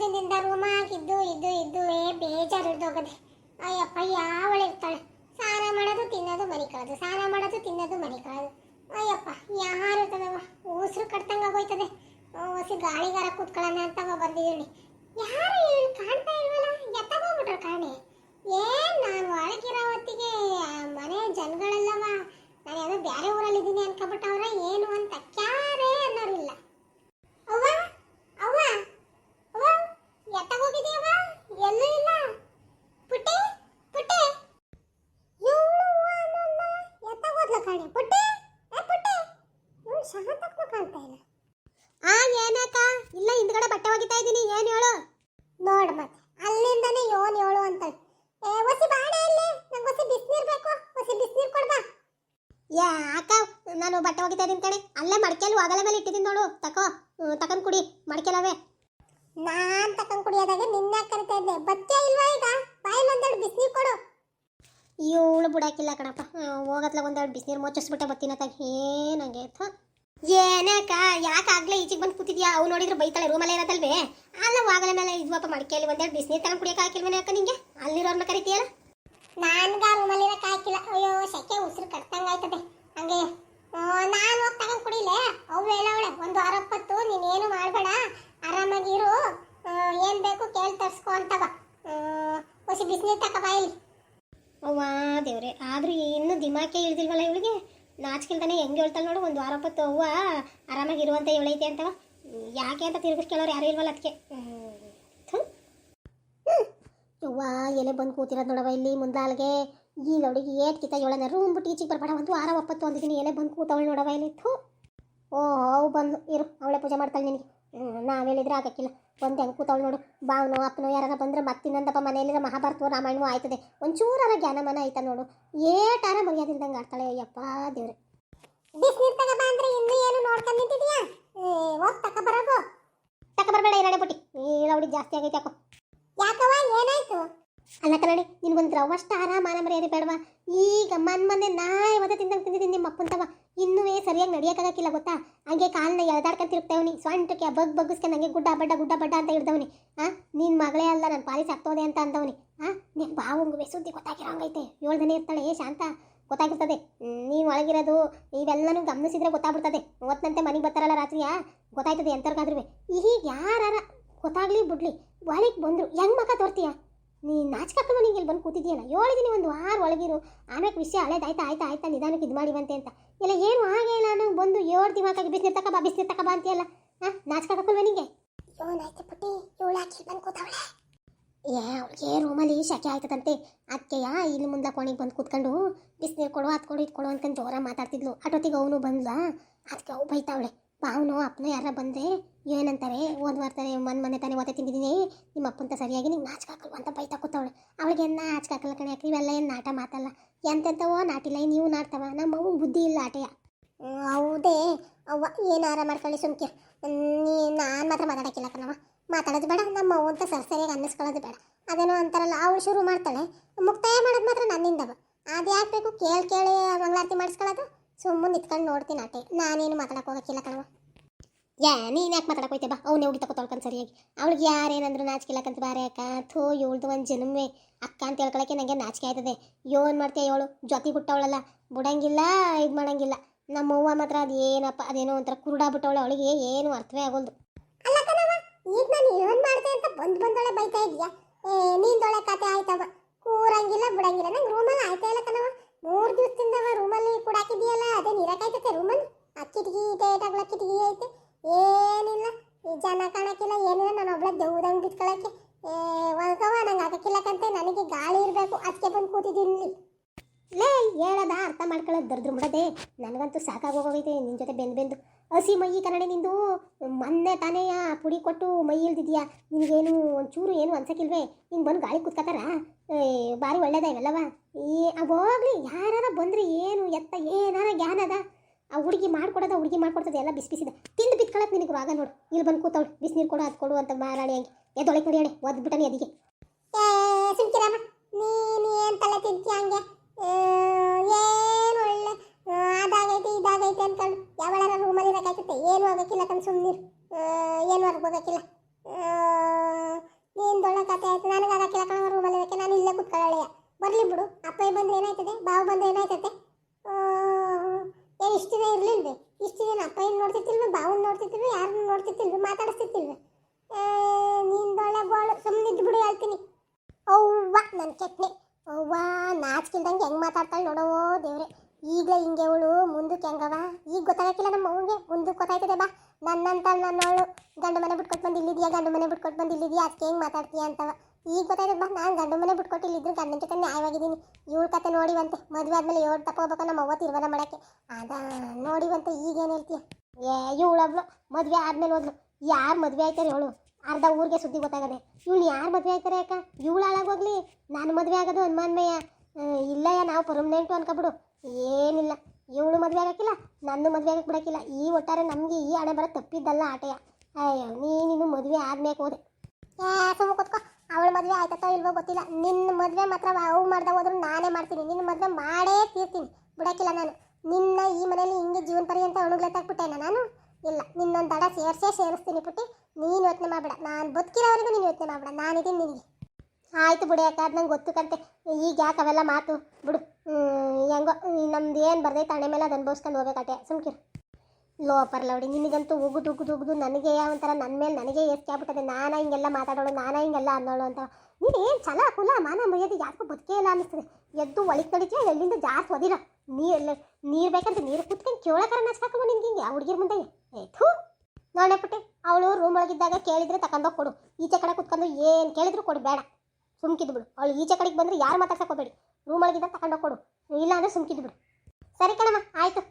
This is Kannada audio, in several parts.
ದಿನದಿಂದ ರೂಮಾಗಿದ್ದು ಇದ್ದು ಇದ್ದು ಏ ಬೇಜಾರು ಹಿಡ್ದೋಗದೆ ಅಯ್ಯಪ್ಪ, ಯಾವಳು ಇರ್ತಾಳೆ? ಸ್ನಾನ ಮಾಡೋದು, ತಿನ್ನೋದು ಮರಿಕಳದು ಕಳೋದು. ಸ್ನಾನ ಮಾಡೋದು, ತಿನ್ನೋದು ಮರಿ ಕಳೋದು. ಅಯ್ಯಪ್ಪ, ಯಾರು ಇರ್ತದವ ಉಸಿರು ಕಟ್ಟಂಗೆ ಆಗೋಯ್ತದೆ. ಹೊಸಿ ಗಾಳಿಗಾರ ಕೂತ್ಕೊಳ್ಳೋಣ ಅಂತ ಬಂದಿದ್ದೀನಿ. ಯಾರು ಕಾಣ್ತಾ ಇಲ್ವಲ್ಲ? ಎತ್ತಗೋಗ್ಬಿಟ್ರ ಕಾಣೆ. ಏನ್ ನಾನು ಒಳಗಿರೋ ಹೊತ್ತಿಗೆ ಮನೆ ಜನಗಳೆಲ್ಲವ? ನಾನು ಯಾವುದೋ ಬೇರೆ ಊರಲ್ಲಿ ಇದ್ದೀನಿ ಅನ್ಕೊಬಿಟ್ಟವ್ರ, ಏನು ಅಂತ ಕ್ಯಾರೇ ಅನ್ನೋರಿಲ್ಲ ಅವ್ವ ಅವ್ವ ಅವ್ವ ಎತ್ತಗೋಗಿದೀಯವ್ವ ಎಲ್ಲೂ ಇಲ್ಲ ಪುಟ್ಟಿ ಪುಟ್ಟಿ ಇವಳು ಎತ್ತಗೋದ್ಲ ಕಾಣೆ ಪುಟ್ಟಿ ಏ ಪುಟ್ಟಿ ಇವಳು ಶಾಂತಕ್ಕೂ ಕಾಣ್ತಾ ಇಲ್ಲ ಆ ಏನಕ್ಕ ಇಲ್ಲ ಬಟ್ಟೆ ಇದ್ದೀನಿ, ಏನು ಹೇಳು? ನೋಡ್ ಮತ್ತೆ, ಅಲ್ಲಿಂದಾನೆ ಯೋನ್ ಹೇಳು ಅಂತ. ಏ, ಒಸಿ ಬಾಡೆ ಇಲ್ಲಿ, ನಂಗೆ ಒಸಿ ಬಿಸಿನೀರ್ ಬೇಕು, ಒಸಿ ಬಿಸಿನೀರ್ ಕೊಡ್ಬಾ ಯಾಕ ನಾನು ಬಟ್ಟೆ ಒಗಿತಾ ಇದ್ದೀನಿ ಕಣೆ, ಅಲ್ಲೇ ಮಡಿಕೆಯಲ್ಲಿ ಒಗಲ ಮೇಲೆ ಇಟ್ಟಿದ್ದೀನಿ ನೋಡು, ತಕೋ ತಕೊಂಡ್ ಕುಡಿ ಮಡಕೆಲವೇ ನಾನ್ ತಕೊಂಡ್ ಕುಡಿಯೋದಾಗ ನಿನ್ನ ಕರಿತಾ ಇದ್ದೆ ಬತ್ತೆ ಇಲ್ವಾ ಈಗ? ಬಾಯಲ್ಲಿ ಒಂದೆರಡು ಬಿಸಿನೀರು ಕೊಡು. ಇವಳು ಬಿಡಾಕಿಲ್ಲ ಕಣಪ್ಪ ಹೋಗತ್ಲ ಒಂದೆರಡು ಬಿಸಿನೀರು ಮುಚ್ಚಿಸ್ಬಿಟ್ಟೆ ತಗ ಏನಂಗೆ ಥು. ಏನಕ್ಕ ಯಾಕಾಗ್ಲೇ ಈಚೆಗೆ ಬಂದು ಕೂತಿದ್ಯಾ? ಅವು ನೋಡಿದ್ರೆ ಬೈತಾಳೆ ರೂಮಲ್ಲೇ ಇರೋದಲ್ವೇ ಅಲ್ಲ ವಾಗಲ ಮೇಲೆ ಇದ್ವಪ್ಪ ಮಡಿಕೆಯಲ್ಲಿ ಒಂದೆರಡು ಬಿಸಿನೀರು ತಗೊಂಡು ಕುಡಿಯಕ್ಕೆ ಹಾಕಿಲ್ವೇನೆ ಅಕ್ಕ ನಿಂಗೆ? ಅಲ್ಲಿರೋರ್ನ ಕರಿತೀಯಲ್ಲ? ನಾನ್ಗ ರೂಮಲ್ಲಿ ಇರಕ್ಕೆ ಹಾಕಿಲ್ಲ. ಅಯ್ಯೋ ಸೆಕೆ ಉಸಿರು ಕಟ್ಟಂಗಾಯ್ತದೆ ಹಂಗೆ ನಾನು ಹೋಗಿ ತಗೊಂಡು ಕುಡಿಲೆ. ಅವು ಹೇಳವಳೆ ಒಂದು ಆರಪ್ಪತ್ತು ನೀನೇನು ಮಾಡಬೇಡ. ಆರಾಮಾಗಿರು ಏನು ಏನ್ ಬೇಕು ಕೇಳಿ ತರ್ಸ್ಕೊ ಅಂತವ. ಹೊಸಿ ಬಿಸಿನೀರು ತಕ ಬಾಯಲ್ಲಿ ಅವ್ವಾ ದೇವ್ರೆ ಆದ್ರೂ ಇನ್ನೂ ದಿಮಾಕೆ ಇಳಿದಿಲ್ವಲ್ಲ ಇವಳಿಗೆ? ನಾಚಿಕಿಲ್ದಾನೆ ಹೆಂಗೆ ಹೇಳ್ತಾಳೆ ನೋಡು ಒಂದು ವಾರ ಹೊತ್ತು ಅವ್ವ ಆರಾಮಾಗಿರುವಂತ ಇವಳೈತೆ ಅಂತವ ಹ್ಮ್, ಯಾಕೆ ಅಂತ ತಿರುಗಿಸ್ ಕೇಳೋರು ಯಾರು ಇಲ್ವಲ್ಲ ಅದಕ್ಕೆ. ಹೂವ ಎಲೆ ಬಂದು ಕೂತಿರೋದು ನೋಡವ ಇಲ್ಲಿ ಮುಂದಾಲ್ಗೆ. ಈ ನೋಡಿಗೆ ಏಟ್ ಕಿತ್ತ ಏಳನ ರೂಮ್ ಬಿಟ್ಟು ಈಚೆಗೆ ಬರ್ಬೇಡ ಒಂದು ವಾರ ಒಪ್ಪತ್ತು ಅಂದಿದ್ದೀನಿ ಎಲೆ ಬಂದು ಕೂತವಳು ನೋಡವ ಇಲ್ಲಿ. ಥೂ. ಓ ಅವು ಬಂದು ಇರು ಅವಳೆ ಪೂಜೆ ಮಾಡ್ತಾಳೆ ನಿನಗೆ. ನಾವೇಳಿದ್ರೆ ಆಗಕ್ಕಿಲ್ಲ. ಒಂದು ಹೆಂಗೆ ಕೂತವಳು ನೋಡು. ಬಾವನು ಅಪ್ಪನೋ ಯಾರು ಬಂದ್ರೆ ಮತ್ತಿನ್ನೊಂದಪ್ಪ ಮನೆಯಲ್ಲಿರೋ ಮಹಾಭಾರತವೋ ರಾಮಾಯಣವೋ ಆಯ್ತದೆ. ಒಂಚೂರಾರ ಜ್ಞಾನಮನ ಆಯ್ತಾ ನೋಡು. ಏಟಾರ ಮರ್ಯಾದಿಲ್ದಂಗೆ ಆಡ್ತಾಳೆ. ಅಯ್ಯಪ್ಪ ದೇವ್ರೆ. ಬಿಸಿನೀರು ತಗೋಬಾ ಅಂದ್ರೆ ಇನ್ನೂ ಏನು ನೋಡ್ಕೊಂಡು ನಿಂತಿದ್ಯಾ? ಹೋಗಿ ತಕ ಬರಬೋ ತಕ ಬರಬೇಡ ಇರಾಣೆ ಬುಟ್ಟಿ ಈ ರೌಡಿ ಜಾಸ್ತಿ ಆಗೈತೆ ಯಾಕೋ. ಯಾಕವ ಏನಾಯ್ತು? ಅಲ್ಲ ಕನ್ನಡಿ ನಿನ್ಗೊಂದು ರವಷ್ಟ ಆರಾಮ ಮಾನ ಮರ್ಯಾದೆ ಬೇಡವಾ? ಈಗ ಮನ್ ಮೊನ್ನೆ ನಾಯಿ ಇವತ್ತು ತಿಂದಂಗೆ ತಿಂದಿದ್ದೀನಿ ನಿಮ್ಮ ಅಪ್ಪಂತವ ಇನ್ನೂ ಸರಿಯಾಗಿ ನಡೆಯೋಕ್ಕಾಗಕ್ಕಿಲ್ಲ ಗೊತ್ತಾ? ಹಂಗೆ ಕಾಲನ್ನ ಎಳ್ದಾಡ್ಕೊಂಡು ತಿರುಗ್ತಾವನಿ ಸ್ವಂಟಕ್ಕೆ ಬಗ್ ಬಗ್ಗಿಸ್ಕೊಂಡು ಹಂಗೆ ಗುಡ್ಡ ಬಡ್ಡ ಗುಡ್ಡ ಬಡ್ಡ ಅಂತ ಹಿಡ್ದವನಿ ಆ ನಿನ್ನ ಮಗಳೇ ಅಲ್ಲ ನನ್ನ ಪಾಲಿಸಿ ಆಗ್ತೋದೆ ಅಂತ ಅಂದವನಿ. ಆ ನಿನ್ನ ಬಾವಂಗುವೆ ಸುದ್ದಿ ಗೊತ್ತಾಗಿರೋ ಹಂಗೈತೆ ಏಳ್ದನೇ ಇರ್ತಾಳೆ, ಏ ಶಾಂತ ಗೊತ್ತಾಗಿರ್ತದೆ ನೀನು ಒಳಗಿರೋದು ಇವೆಲ್ಲನೂ ಗಮನಿಸಿದ್ರೆ ಗೊತ್ತಾಗ್ಬಿಡ್ತದೆ. ಒತ್ತಂತೆ ಮನೆಗೆ ಬರ್ತಾರಲ್ಲ ರಾತ್ರಿಯಾ? ಗೊತ್ತಾಯ್ತದೆ ಎಂತರ್ಗಾದ್ರೂ ಈಗ ಯಾರ ಗೊತ್ತಾಗ್ಲಿ ಬಿಡ್ಲಿ, ಒಳಗೆ ಬಂದ್ರು, ಹೆಂಗ್ ಮಕ ತೋರ್ತೀಯ? ನೀ ನಾಚಿಕಕ್ಕೂ ನೀನು ಇಲ್ಲಿ ಬಂದು ಕೂತಿದ್ಯಲ್ಲ? ಹೇಳಿದೀನಿ ಒಂದು ವಾರ ಒಳಗಿರು. ಆಮೇಲೆ ವಿಷಯ ಹಳೇದಾಯ್ತಾ ಆಯ್ತಾ ಆಯ್ತಾ ಆಯ್ತಾ ನಿಧಾನಕ್ಕೆ ಇದು ಮಾಡಿವಂತೆ ಅಂತ. ಇಲ್ಲ ಏನು ಹಾಗೆ ಇಲ್ಲ ನಂಗೆ ಬಂದು ಏಳು ದಿಮಾಕಾಗಿ ಬಿಸಿನೀರು ಬಾ ಬಿಸಿನೀರು ತಕ ಬಾ ಅಂತೀಯಲ್ಲ? ಹಾಂ ನಾಚಿಕಕ್ಕಲ್ವ ನಿಂಗೆ? ಏನಾಯ್ತು ಪುಟ್ಟಿ ಇವಳಾಕಿ ಬಂದು ಕೂತವಳೆ. ಏ ಅವಳಿಗೆ ರೂಮಲ್ಲಿ ಶಕೆ ಆಯ್ತದಂತೆ. ಅದಕ್ಕೆಯ ಇಲ್ಲಿ ಮುಂದೆ ಕೋಣಿಗೆ ಬಂದು ಕೂತ್ಕೊಂಡು ಬಿಸಿನೀರು ಕೊಡು ಅದು ಕೊಡು ಇದು ಕೊಡು ಅನ್ಕೊಂಡು ಮಾತಾಡ್ತಿದ್ಲು. ಅಟೋತಿಗೆ ಅವನು ಬಂದ್ಲಾ? ಅದಕ್ಕೆ ಅವು ಬೈತಾವಳೆ. ಬಾವನು ಅಪ್ಪನ ಯಾರ ಬಂದರೆ ಏನಂತಾರೆ? ಒಂದು ವಾರ ತಾನೆ ಮನ್ ಮನೆ ತಾನೇ ಮತ್ತೆ ತಿಂದಿದ್ದೀನಿ. ನಿಮ್ಮ ಅಪ್ಪಂತ ಸರಿಯಾಗಿ ನಿಂಗೆ ನಾಚ್ಕಾಕಲ್ವ ಅಂತ ಬೈತಾ ಕೂತವಳು. ಅವಳಿಗೆ ಏನು ನಾಚ್ಕಾಕಲ್ಲ ಕಣೆ ಯಾಕೆ? ಇವೆಲ್ಲ ಏನು ನಾಟ ಮಾತಲ್ಲ. ಎಂತೆಂಥವೋ ನಾಟಿಲ್ಲ ನೀವು ನಾಡ್ತವ. ನಮ್ಮ ಅವ್ವ ಬುದ್ಧಿ ಇಲ್ಲ ಆಟೆಯ. ಹೌದೇ. ಅವ್ವ ಏನಾರ ಮಾಡ್ಕೊಳ್ಳಿ ಸುಮ್ಕೆ. ನೀ, ನಾನು ಮಾತ್ರ ಮಾತಾಡೋಕ್ಕಿಲ್ಲ ಕಣವ ಮಾತಾಡೋದು ಬೇಡ, ನಮ್ಮ ಅವ್ವ ಅಂತ ಸರ್ ಸರಿಯಾಗಿ ಅನ್ನಿಸ್ಕೊಳ್ಳೋದು ಬೇಡ. ಅದೇನೋ ಅಂತಾರಲ್ಲ, ಅವಳು ಶುರು ಮಾಡ್ತಾಳೆ. ಮುಕ್ತಾಯ ಮಾಡೋದು ಮಾತ್ರ ನನ್ನಿಂದವ. ಅದು ಯಾಕೆ ಬೇಕು ಕೇಳಿ ಕೇಳಿ ಮಂಗಳಾರತಿ ಮಾಡಿಸ್ಕೊಳ್ಳೋದು. ಸುಮ್ಮನೆ ನಿಂತ್ಕೊಂಡು ನೋಡ್ತೀನಿ ಆಟೆ ನಾನೇನು ಮಾತಾಡಕ್ಕೆ ಹೋಗಕ್ಕಿಲ್ಲ ಕಣವ ಯಾ, ನೀನು ಯಾಕೆ ಮಾತಾಡಕ್ಕೆ ಹೋಯ್ತೆ ಬಾ ಅವನೇ ಹುಡುಗಿ ತಗೋತಾಳ್ಕೊಂಡು ಸರಿಯಾಗಿ. ಅವಳಿಗೆ ಯಾರೇನಂದ್ರು ನಾಚಿಕಿಲ್ಲಕ್ಕಂತ ಬಾರೆ ಅಕ್ಕ. ಥೋ, ಇವಳ್ದು ಒಂದು ಜನ್ಮೆ. ಅಕ್ಕ ಅಂತ ಹೇಳ್ಕೊಳಕ್ಕೆ ನನಗೆ ನಾಚಿಕೆ ಆಯ್ತದೆ. ಯೋನ್ ಮಾಡ್ತೀಯ ಇವಳು? ಜೊತೆ ಬಿಟ್ಟವಳಲ್ಲ ಬಿಡಂಗಿಲ್ಲ, ಇದು ಮಾಡಂಗಿಲ್ಲ. ನಮ್ಮ ಅವ್ವ ಮಾತ್ರ ಅದು ಏನಪ್ಪ, ಅದೇನೋ ಒಂಥರ ಬಿಟ್ಟವಳು. ಅವಳಿಗೆ ಏನು ಅರ್ಥವೇ ಆಗೋಲ್ದು. ಅಲ್ಲ ಕಣವ ಈಗ ನಾನು ಏನು ಮಾಡ್ತೆ ಅಂತ ಬಂದು ಬಂದೊಳೆ ಬೈತಾ ಇದೆಯಾ ನೀಂದೊಳೆ ಕತೆ ಆಯ್ತವ ಕೂರಂಗಿಲ್ಲ ಬಿಡಂಗಿಲ್ಲ ನಂಗೆ ರೂಮಲ್ಲಿ ಆಯ್ತಾ ಇಲ್ಲ ಕಣವ ಮೂರ್ ದಿವಸದಿಂದ ರೂಮಲ್ಲಿ ಕೂಡ ಹಾಕಿದೀಯಲ್ಲ ಅದೇ ನೀರಕಾಯ್ತತೆ ರೂಮಲ್ಲಿ ಆ ಕಿಟಕಿ ಟೇಟಾಗ್ಲ ಕಿಟಕಿ ಐತೆ ಏನಿಲ್ಲ ಈ ಜನ ಕಾಣಕ್ಕಿಲ್ಲ ಏನಿಲ್ಲ ನಾನು ಒಬ್ಳೆ ದೇವ್ದಂಗ್ ಬಿತ್ಕೊಳಕ್ಕೆ ಏ ಒಳ್ಗವ ನಂಗೆ ಆಗಕ್ಕಿಲ್ಲಕಂತೆ ನನಗೆ ಗಾಳಿ ಇರಬೇಕು ಅದಕ್ಕೆ ಬಂದು ಕೂತಿದ್ದೀನಿ. ಲೇ, ಹೇಳದ, ಅರ್ಥ ಮಾಡ್ಕೊಳ್ಳೋದು ದರ್ದ್ರ ಬಿಡದೆ ನನಗಂತೂ ಸಾಕಾಗೋಗೈತೆ ನಿನ್ನ ಜೊತೆ ಬೆಂದು ಬೆಂದು. ಹಸಿ ಮೈ ಕನ್ನಡ ನಿಂದು, ಮೊನ್ನೆ ತಾನೇ ಆ ಪುಡಿ ಕೊಟ್ಟು ಮೈ ಇಲ್ದಿದ್ಯಾ ನಿನಗೇನು ಒಂಚೂರು ಏನು ಅನ್ಸಕ್ಕಿಲ್ವೇ ನೀನು ಬಂದು ಗಾಳಿ ಕೂತ್ಕೋತಾರ ಭಾರಿ ಒಳ್ಳೇದ ಇವೆಲ್ಲವ? ಈ ಅವಾಗಲಿ ಯಾರಾರ ಬಂದ್ರೆ ಏನು, ಎತ್ತ ಏನಾರ ಜ್ಞಾನ ಅದ ಆ ಹುಡುಗಿ ಮಾಡ್ಕೊಡೋದು, ಹುಡುಗಿ ಮಾಡ್ಕೊಡ್ತದೆ, ಎಲ್ಲ ಬಿಸಿ ಬಿಸಿದ. ತಿಂದು ಬಿತ್ಕೊಳಕ್ಕೆ ನಿನಗೆ ರಾಗ ನೋಡು. ಇಲ್ಲಿ ಬಂದು ಕೂತವಳು ಬಿಸಿನೀರು ಕೊಡು, ಅದು ಕೊಡು ಅಂತ ಮಾರಾಡಿ ಹಂಗೆ. ಎದೊಳಗೆ ನೋಡಿ ಅಣೆ ಒದ್ದು ಬಿಟ್ಟನೆ ಅದಿಗೆ. ನೀನು ಏನು ತಲೆ ತಿಂತೀಯ ಹಂಗೆ? ಏನು ಒಳ್ಳೆ ಅದಾಗೈತೆ, ಇದಾಗೈತೆ ಅಂದ್ಕೊಂಡು ಯಾವಳಾರ ರೂಮಲ್ಲಿ ಇರೋಕ್ಕಾಗ್ತೈತೆ ಏನು ಆಗೋಕ್ಕಿಲ್ಲ ಕಣ್ ಸುಮ್ಮನೆ ಏನು ಆಗೋಕ್ಕಿಲ್ಲ. ನೀನು ದೊಡ್ಡ ಕತೆ ಆಯ್ತು, ನನಗೆ ಆಗೋಕ್ಕಿಲ್ಲ ಕಣ ರೂಮಲ್ಲಿ ಇರೋಕ್ಕೆ, ನಾನು ಇಲ್ಲೇ ಕೂತ್ಕೊಳ್ಳೆಯ ಬರಲಿ ಬಿಡು ಅಪ್ಪ ಬಂದ್ರೆ ಏನಾಯ್ತದೆ, ಬಾವು ಬಂದ್ರೆ ಏನಾಯ್ತದೆ ಇಷ್ಟು ದಿನ ಇರಲಿಲ್ವೇ ಇಷ್ಟು ದಿನ ಅಪ್ಪ ಏನು ನೋಡ್ತಿರ್ತಿಲ್ವ ಬಾವನ್ ನೋಡ್ತಿರ್ತಿಲ್ವ ಯಾರನ್ನು ನೋಡ್ತಿರ್ತಿಲ್ವ ಮಾತಾಡಿಸ್ತಿರ್ತಿಲ್ವ ನೀನು ದೊಳ್ಳೆ ಗೋಳು ಸುಮ್ಮನಿದ್ದು ಬಿಡು ಹೇಳ್ತೀನಿ. ಅವ್ವ ನನ್ನ ಕೆಟ್ಟನೆ ಅವ್ವ, ನಾಚ್ಕಿಲ್ದಂಗೆ ಹೆಂಗೆ ಮಾತಾಡ್ತಾಳೆ ನೋಡೋ ದೇವ್ರೆ. ಈಗಲೇ ಹಿಂಗೆ ಅವಳು ಮುಂದಕ್ಕೆ ಹೆಂಗವ? ಈಗ ಗೊತ್ತಾಗಕ್ಕಿಲ್ಲ ನಮ್ಮ ಅವ್ಗೆ ಮುಂದಕ್ಕೆ ಗೊತ್ತಾಯ್ತದೆ ಬಾ. ನನ್ನಂತ ನನ್ನ ಅವಳು ಗಂಡು ಮನೆ ಬಿಟ್ಕೊಟ್ಟು ಬಂದು ಗಂಡು ಮನೆ ಬಿಟ್ಕೊಟ್ಟು ಬಂದು ಇಲ್ಲಿದೆಯಾ ಅದಕ್ಕೆ ಹೆಂಗೆ ಮಾತಾಡ್ತೀಯ ಅಂತವ. ಈಗ ಗೊತ್ತಾಯ್ತು ಬಾ, ನಾನು ಗಂಡು ಮನೆ ಬಿಟ್ಕೊಟ್ಟಿಲ್ಲ ಇಲ್ಲಿದ್ರು ಗಂಡನ ಜೊತೆ ನ್ಯಾಯವಾಗಿದ್ದೀನಿ. ಇವಳ ಕತೆ ನೋಡಿವಂತೆ, ಮದುವೆ ಆದ್ಮೇಲೆ ಏಳು ತಪ್ಪ ನಮ್ಮ ಅವ್ವ ತೀರ್ಮಾನ ಮಾಡೋಕ್ಕೆ. ಅದ ನೋಡಿವಂತೆ ಈಗೇನು ಹೇಳ್ತೀಯ? ಏ ಇವಳೊಬ್ಳು ಮದುವೆ ಆದ್ಮೇಲೆ ಹೋದ್ಲು. ಯಾರು ಮದುವೆ ಆಯ್ತಾರೆ ಇವಳು ಅರ್ಧ ಊರಿಗೆ ಸುದ್ದಿ ಗೊತ್ತಾಗದೆ. ಇವಳು ಯಾರು ಮದುವೆ ಆಯ್ತಾರೆ ಅಕ್ಕ? ಇವಳು ಹಾಳಾಗೋಗ್ಲಿ ನಾನು ಮದುವೆ ಆಗೋದು ಅನ್ಮಾನ್ಮಯ್ಯ ಇಲ್ಲಯ್ಯ, ನಾವು ಪರ್ಮನೆಂಟು ಅನ್ಕೊಬಿಡು. ಏನಿಲ್ಲ. ಇವಳು ಮದುವೆ ಆಗಕ್ಕಿಲ್ಲ, ನನ್ನ ಮದುವೆ ಆಗಕ್ಕೆ ಬಿಡೋಕ್ಕಿಲ್ಲ. ಈ ಒಟ್ಟಾರೆ ನಮಗೆ ಈ ಹಣೆ ಬರೋ ತಪ್ಪಿದ್ದಲ್ಲ ಆಟಯ್ಯ ಅಯ್ಯೋ, ನೀನು ಮದುವೆ ಆದ್ಮೇಲೆ ಹೋದೆ. ಸುಮ್ಮ ಕೂತ್ಕೋ. ಅವಳ ಮದುವೆ ಆಯ್ತೋ ಇಲ್ವೋ ಗೊತ್ತಿಲ್ಲ. ನಿನ್ನ ಮದುವೆ ಮಾತ್ರ ಅವು ಮಾಡ್ದ ಹೋದ್ರು ನಾನೇ ಮಾಡ್ತೀನಿ. ನಿನ್ನ ಮದುವೆ ಮಾಡೇ ತೀರ್ತೀನಿ. ಬಿಡೋಕ್ಕಿಲ್ಲ ನಾನು. ನಿನ್ನ ಈ ಮನೇಲಿ ಹಿಂಗೆ ಜೀವನ ಪರ್ಯಂತ ಅಣುಗ್ಲತ್ತಾಕ್ಬಿಟ್ಟೇನ ನಾನು? ಇಲ್ಲ. ನಿನ್ನೊಂದು ದಡ ಸೇರ್ಸೇ ಸೇರಿಸ್ತೀನಿ ಪುಟ್ಟಿ. ನೀನು ಯೋಚನೆ ಮಾಡಬೇಡ. ನಾನು ಬದುಕಿರೋವರೆಗೂ ನೀನು ಯೋಚನೆ ಮಾಡಬೇಡ. ನಾನಿದ್ದೀನಿ ನಿನಗೆ. ಆಯ್ತು ಬಿಡಿ ಯಾಕೆ? ಅದು ನಂಗೆ ಗೊತ್ತು ಕಂತೆ ಈಗ ಯಾಕೆ ಅವೆಲ್ಲ ಮಾತು? ಬಿಡು. ಹೆಂಗೋ, ನಮ್ದು ಏನು ಬರ್ದೈತೆ ಹಣೆ ಮೇಲೆ ಅದು ಅನುಭವಿಸ್ಕೊಂಡು ಹೋಗ್ಬೇಕಟ್ಟೆ ಸುಮ್ಕಿರು. ಲೋಪರ್ ಲೌಡಿ ನಿನಗಂತೂ ಉಗುದು ಉಗುದು ಉಗುದು ನನಗೆ ಒಂಥರ ನನ್ನ ಮೇಲೆ ನನಗೆ ಎಷ್ಟು ಆಗ್ಬಿಟ್ಟದೆ ನಾನು ಹಿಂಗೆಲ್ಲ ಮಾತಾಡೋಳು, ನಾನು ಹಿಂಗೆಲ್ಲ ಅನ್ನೋಳು ಅಂತ. ನೀನು ಏನು ಛಲ ಕುಲ ಮಾನ, ಮರ್ಯಾದೆ ಯಾಕೂ ಬದುಕೇ ಇಲ್ಲ ಅನ್ನಿಸ್ತದೆ. ಎದ್ದು ಒಳಗೆ ಎಲ್ಲಿಂದ ಜಾಸ್ತಿ ಒದಿಲ್ಲ ನೀರು ನೀರು ಬೇಕಂತ ನೀರು ಕುತ್ಕೊಂಡು ಕೇಳೋಕರ ನಚ್ಕಾಕೊಂಡು ನಿನ್ಗೆ ಹಿಂಗೆ ಯಾವ ಹುಡುಗಿರ ಮುಂದೆ. ಏಥು ನೋಡೆ ಪುಟ್ಟಿ, ಅವಳು ರೂಮ್ ಒಳಗಿದ್ದಾಗ ಕೇಳಿದ್ರೆ ತಗೊಂಡೋಗಿ ಕೊಡು. ಈಚೆ ಕಡೆ ಕುತ್ಕೊಂಡು ಏನು ಕೇಳಿದ್ರು ಕೊಡು, ಬೇಡ. ಸುಮ್ಕಿದ್ದು ಬಿಡು. ಅವಳು ಈಚೆ ಕಡೆಗೆ ಬಂದ್ರೆ ಯಾರು ಮಾತಾಡ್ಸೋಕೋಬೇಡಿ ರೂಮ್ ಒಳಗಿದ್ದಾಗ ತಗೊಂಡೋಗಿ ಕೊಡು. ಇಲ್ಲ ಅಂದರೆ ಸುಮ್ಕಿದ್ದು ಬಿಡು. ಸರಿ ಕಣಮ್ಮ, ಆಯ್ತು.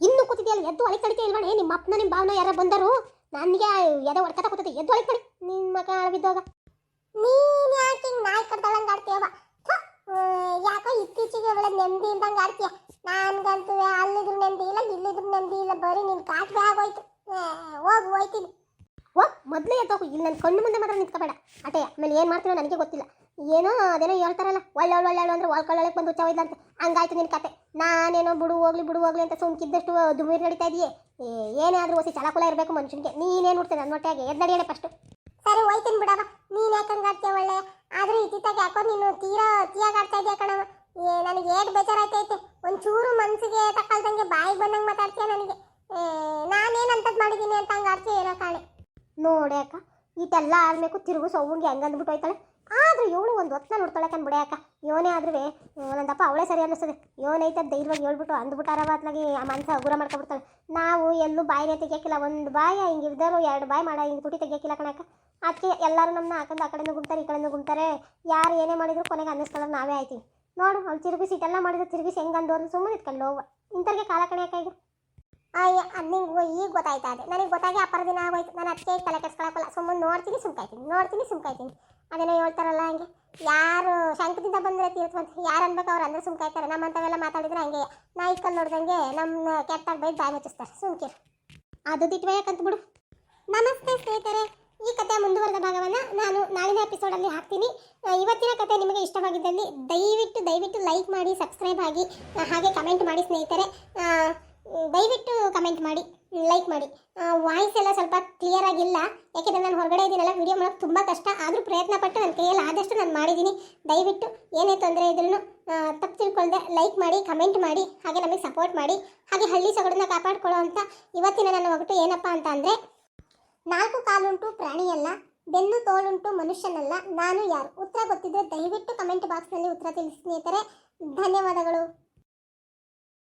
ಇನ್ನು ಕೂತಿದೆಯಲ್ಲ ಎದ್ದು ಅಳಿ ಕಡಿಕೆ ಇಲ್ವಣೆ ನಿಮ್ಮ ಅಪ್ಪನ ನಿಮ್ಮ ಭಾವನ ಯಾರ ಬಂದರು? ನನಗೆ ಎದೆ ಹೊಡ್ಕತ ಕೂತದೆ. ಎದ್ದು ಅಳಿ ಕಡಿ ನಿನ್ನ ಮಗ ಅಳವಿದ್ದಾಗ ನೀನು ಯಾಕೆ ಹಿಂಗೆ ನಾಯಿ ಕಡ್ದಳಂಗೆ ಆಡ್ತೀಯವ ಯಾಕೋ ಇತ್ತೀಚೆಗೆ ಒಳ್ಳೆ ನೆಮ್ಮದಿ ಇಲ್ದಂಗೆ ಆಡ್ತೀಯ? ನನ್ಗಂತೂ ಅಲ್ಲಿದ್ರು ನೆಮ್ಮದಿ ಇಲ್ಲ ಇಲ್ಲಿದ್ರು ನೆಮ್ಮದಿ ಇಲ್ಲ. ಬರೀ ನಿನ್ ಕಾಟ್ವೆ ಆಗೋಯ್ತು. ಹೋಗು ಹೋಯ್ತೀನಿ. ಓ ಮೊದಲೇ ಎದ್ದೋಗು. ಇಲ್ಲಿ ನನ್ನ ಕಣ್ಣು ಮುಂದೆ ಮಾತ್ರ ನಿಂತ್ಕೋಬೇಡ. ಅಟೇ ಆಮೇಲೆ ಏನು ಮಾಡ್ತೀನೋ ನನಗೆ ಗೊತ್ತಿಲ್ಲ. ಏನೋ ಅದೇನೋ ಹೇಳ್ತಾರಲ್ಲ ಒಳ್ಳೆ ಒಳ್ಳೆ ಒಳ್ಳೆ ಅಂದ್ರೆ ಒಳ್ಕೊಳ್ಳೊಳಗೆ ಬಂದು ಹುಚ್ಚ ಅಂತ ಹಂಗಾಯ್ತು ನಿನ್ನ ಕತೆ. ನಾನೇನೋ ಬಿಡು ಹೋಗ್ಲಿ ಬಿಡು ಹೋಗ್ಲಿ ಅಂತ ಸುಮ್ಕಿದ್ದಷ್ಟು ದುಮೀರ್ ನಡೀತಾ ಇದೆಯೇ? ಏನೇ ಆದ್ರೂ ಹೊಸಿ ಚಲಕುಲ ಇರಬೇಕು ಮನುಷ್ಯನಿಗೆ. ನೀನೇನು ನೋಡ್ತೇನೆ ನನ್ನ ಹೊಟ್ಟೆಗೆ ಎದ್ದು ನಡಿಯಣೆ ಫಸ್ಟು ಸರಿ ಹೋಯ್ತೀನಿ ಬಿಡವ ನೀನು ಯಾಕೆ ಹಂಗಾಡ್ತೀಯ ಒಳ್ಳೆ? ಆದ್ರೂ ಇತ್ತಿತ್ತಾಗ ಯಾಕೋ ನೀನು ತೀರಾ ಅತಿಯಾಗಾಡ್ತಾ ಇದೆಯಾ ಕಣವ ಏ ನನಗೆ ಏಟ್ ಬೇಜಾರಾಯ್ತೈತೆ ಒಂಚೂರು ಮನ್ಸಿಗೆ ತಕ್ಕಲ್ದಂಗೆ ಬಾಯಿಗೆ ಬಂದಂಗೆ ಮಾತಾಡ್ತೀಯ ನನಗೆ. ಏ, ಅಂತದ್ದು ಮಾಡಿದ್ದೀನಿ ಅಂತ ಹಂಗೆ ಆಡ್ತೀಯ ಏನೋ ಕಾಣೆ? ನೋಡ್ಯಾಕ ಈಟೆಲ್ಲ ಆಡ್ಬೇಕು ತಿರುಗು ಸೌಂಗೆ ಹಂಗಂದ್ಬಿಟ್ಟು ಹೋಯ್ತಾಳೆ ಆದ್ರೆ ಇವಳು ಒಂದು ಹೊತ್ತನ ನೋಡ್ಕೊಳಕನ್ ಬಿಡೆ ಅಕ್ಕ ಇವನೇ ಆದ್ರೂ ಒಂದಪ್ಪ ಅವಳೇ ಸರಿ ಅನ್ನಿಸ್ತದೆ. ಯೋನೈತೆ ಧೈರ್ಯವಾಗಿ ಹೇಳ್ಬಿಟ್ಟು ಅಂದ್ಬಿಟ್ಟಾರವ ಅತ್ಲಾಗಿ ಆ ಮನಸ್ಸು ಹಗುರ ಮಾಡ್ಕೊಬಿಡ್ತಾಳೆ. ನಾವು ಎಲ್ಲೂ ಬಾಯಿನೇ ತೆಗಿಯಕ್ಕಿಲ್ಲ ಒಂದು ಬಾಯ ಹಿಂಗೆ ಇರ್ದಾರು ಎರಡು ಬಾಯಿ ಮಾಡ, ಹಿಂಗೆ ತುಟಿ ತೆಗಿಯಕ್ಕಿಲ್ಲ ಕಣಕ್ಕ. ಅದಕ್ಕೆ ಎಲ್ಲರೂ ನಮ್ಮನ್ನ ಹಾಕೊಂಡು ಆ ಕಡೆನೂ ಗುಮ್ತಾರೆ ಈ ಕಡೆನೂ ಗುಮ್ತಾರೆ ಯಾರು ಏನೇ ಮಾಡಿದ್ರು ಕೊನೆಗೆ ಅನ್ನಿಸ್ಕೊಳ್ಳೋದು ನಾವೇ ಆಯ್ತೀವಿ. ನೋಡು, ಅವ್ಳು ತಿರುಗಿಸಿ ಇದೆಲ್ಲ ಮಾಡಿದ್ರು ತಿರುಗಿಸಿ ಹೆಂಗೆ ಅಂದೋರು ಸುಮ್ಮನೆ ಇಟ್ಕೊಂಡು ಹೋಗುವ. ಇಂಥವ್ರಿಗೆ ಕಾಲ ಕಣಿಯಕ್ಕ ಈಗ ಅಯ್ಯ ನಿಂಗೆ ಈಗ ಗೊತ್ತಾಯ್ತಾ ಅದೇ ನನಗೆ ಗೊತ್ತಾಗಿ ಅಪ್ಪರ ದಿನ ಆಗೋಯ್ತು. ನಾನು ಅದಕ್ಕೆ ತಲೆ ಕೆಡ್ಸ್ಕೊಳಕ್ಕಲ್ಲ ಸುಮ್ಮನೆ ನೋಡ್ತೀನಿ ಸುಮ್ಕಾಯ್ತೀನಿ ನೋಡ್ತೀನಿ ಸುಮ್ಕಾಯ್ತೀನಿ ಅದೇನೋ ಹೇಳ್ತಾರಲ್ಲ ಹಂಗೆ. ಯಾರು ಶಂಕದಿಂದ ಬಂದರೆ ತೀರ್ಕೊಂತ ಯಾರು ಅನ್ಬೇಕು ಅವ್ರು ಅಂದ್ರೆ ಸುಮ್ಕಾಯ್ತಾರೆ ನಮ್ಮಂಥವೆಲ್ಲ ಮಾತಾಡಿದ್ರೆ ಹಂಗೆ ನಾ ಕಲ್ಲು ನೋಡ್ದಂಗೆ ನಮ್ಮ ಕೆಟ್ಟಾಗ ಬೈದು ಬಾಯಿ ಮುಚ್ಚಿಸ್ತಾರೆ. ಸುಮ್ಕೆ ಅದು ಯಾಕಂತ ಬಿಡು. ನಮಸ್ತೆ ಸ್ನೇಹಿತರೆ. ಈ ಕಥೆ ಮುಂದುವರೆದ ಭಾಗವನ್ನು ನಾನು ನಾಳಿನ ಎಪಿಸೋಡಲ್ಲಿ ಹಾಕ್ತೀನಿ. ಇವತ್ತಿನ ಕಥೆ ನಿಮಗೆ ಇಷ್ಟವಾಗಿದ್ದಲ್ಲಿ ದಯವಿಟ್ಟು ದಯವಿಟ್ಟು ಲೈಕ್ ಮಾಡಿ ಸಬ್ಸ್ಕ್ರೈಬ್ ಆಗಿ ಹಾಗೆ ಕಮೆಂಟ್ ಮಾಡಿ ಸ್ನೇಹಿತರೆ. ದಯವಿಟ್ಟು ಕಮೆಂಟ್ ಮಾಡಿ. ಲೈಕ್ ಮಾಡಿ. ವಾಯ್ಸ್ ಎಲ್ಲ ಸ್ವಲ್ಪ ಕ್ಲಿಯರ್ ಆಗಿಲ್ಲ. ಯಾಕೆಂದರೆ ನಾನು ಹೊರಗಡೆ ಇದ್ದೀನಲ್ಲ ವಿಡಿಯೋ ಮಾಡೋಕ್ಕೆ ತುಂಬ ಕಷ್ಟ. ಆದರೂ ಪ್ರಯತ್ನ ಪಟ್ಟು ನನ್ನ ಕೈಯಲ್ಲಿ ಆದಷ್ಟು ನಾನು ಮಾಡಿದ್ದೀನಿ. ದಯವಿಟ್ಟು ಏನೇ ತೊಂದರೆ ಇದ್ರೂ ತಪ್ಪು ತಿಳ್ಕೊಳ್ದೆ ಲೈಕ್ ಮಾಡಿ ಕಮೆಂಟ್ ಮಾಡಿ, ಹಾಗೆ ನಮಗೆ ಸಪೋರ್ಟ್ ಮಾಡಿ. ಹಾಗೆ ಹಳ್ಳಿ ಸೊಗಡನ್ನ ಕಾಪಾಡ್ಕೊಳ್ಳೋ ಅಂತ ಇವತ್ತಿನ ನನ್ನ ಒಗಟು ಏನಪ್ಪ ಅಂತ ಅಂದರೆ, ನಾಲ್ಕು ಕಾಲುಂಟು ಪ್ರಾಣಿಯಲ್ಲ, ಬೆನ್ನು ತೋಳುಂಟು ಮನುಷ್ಯನಲ್ಲ, ನಾನು ಯಾರು? ಉತ್ತರ ಗೊತ್ತಿದ್ರೆ ದಯವಿಟ್ಟು ಕಮೆಂಟ್ ಬಾಕ್ಸ್ನಲ್ಲಿ ಉತ್ತರ ತಿಳಿಸಿ ಸ್ನೇಹಿತರೆ ಧನ್ಯವಾದಗಳು.